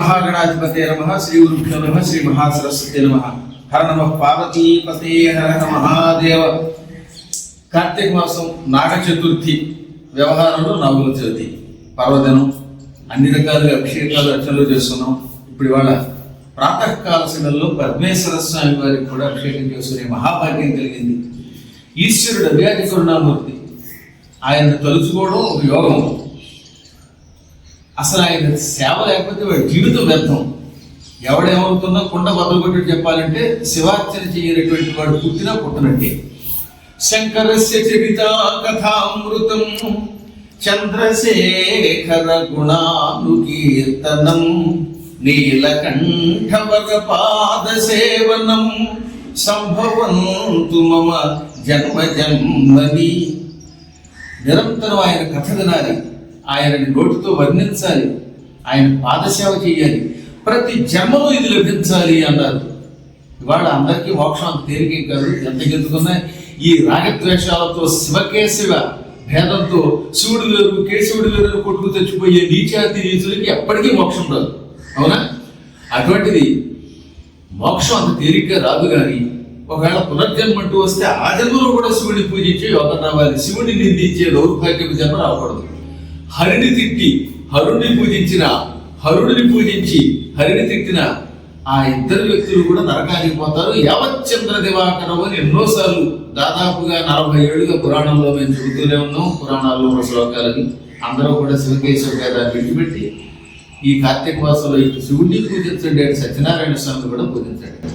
మహాగణాధిపతే నమ శ్రీ గురుభ్యో నమ శ్రీ మహాసరస్వతి నమ. హర నమ పార్వతీపతే హర హర మహాదేవ. కార్తీక మాసం నాగ చతుర్థి వ్యవహారంలో నవమ చవితి పర్వదినం అన్ని రకాలుగా అభిషేకాలు అర్చనలు చేస్తున్నాం. ఇప్పుడు ఇవాళ ప్రాతకాల సమయంలో పద్మేశ్వర స్వామి వారికి కూడా అభిషేకం చేసుకునే మహాభాగ్యం కలిగింది. ఈశ్వరుడు అవ్యాధి కరుణామూర్తి. ఆయన తలుచుకోవడం ఒక యోగం. అసలు ఆయన సేవ లేకపోతే వాడి జీవితం వ్యర్థం. ఎవడేమవుతున్నా కుండ బదులు కొట్టి చెప్పాలంటే శివార్చన చేయనటువంటి వాడు పుట్టినా పుట్టనంటే శంకరస్య చరిత కథామృతం చంద్రశేఖర గుణానుకీర్తనం నీలకంఠవర పాద సేవనం సంభవంతు మమ జన్మ జన్మని. నిరంతరం ఆయన కథ వినాలి. ఆయనని నోటితో వర్ణించాలి. ఆయన పాదసేవ చేయాలి. ప్రతి జన్మలో ఇది లభించాలి అన్నారు. ఇవాళ అందరికీ మోక్షం అంత తేలికే కాదు. ఎంత గెలుతుకున్నా ఈ రాగద్వేషాలతో శివకేశవ భేదంతో శివుడు వేరు కేశవుడు వేరు కొట్టుకు తెచ్చిపోయే నీచాతి నీచులకి ఎప్పటికీ మోక్షం రాదు. అవునా? అటువంటిది మోక్షం అంత తేలిగ్గా రాదు కానీ ఒకవేళ పునర్జన్మ అంటూ వస్తే ఆ జన్మలో కూడా శివుడిని పూజించే యోగం రావాలి. శివుడిని నిందించే దౌర్భాగ్యపు జన్మ రాకూడదు. హరిని తిట్టి హరుణ్ణి పూజించిన హరుడిని పూజించి హరిని తిట్టిన ఆ ఇద్దరు వ్యక్తులు కూడా నరకానికి పోతారు. యవచ్చంద్ర దివాకరం అని ఎన్నోసార్లు దాదాపుగా నలభై ఏళ్ళుగా పురాణంలో మేము చెబుతూనే ఉన్నాం. పురాణాల్లో ఉన్న శ్లోకాలని అందరూ కూడా శివకేశవ వేదాన్ని విడిచిపెట్టి ఈ కార్తీక మాసంలో శివుడిని పూజించండి అని సత్యనారాయణ స్వామిని కూడా పూజించండి.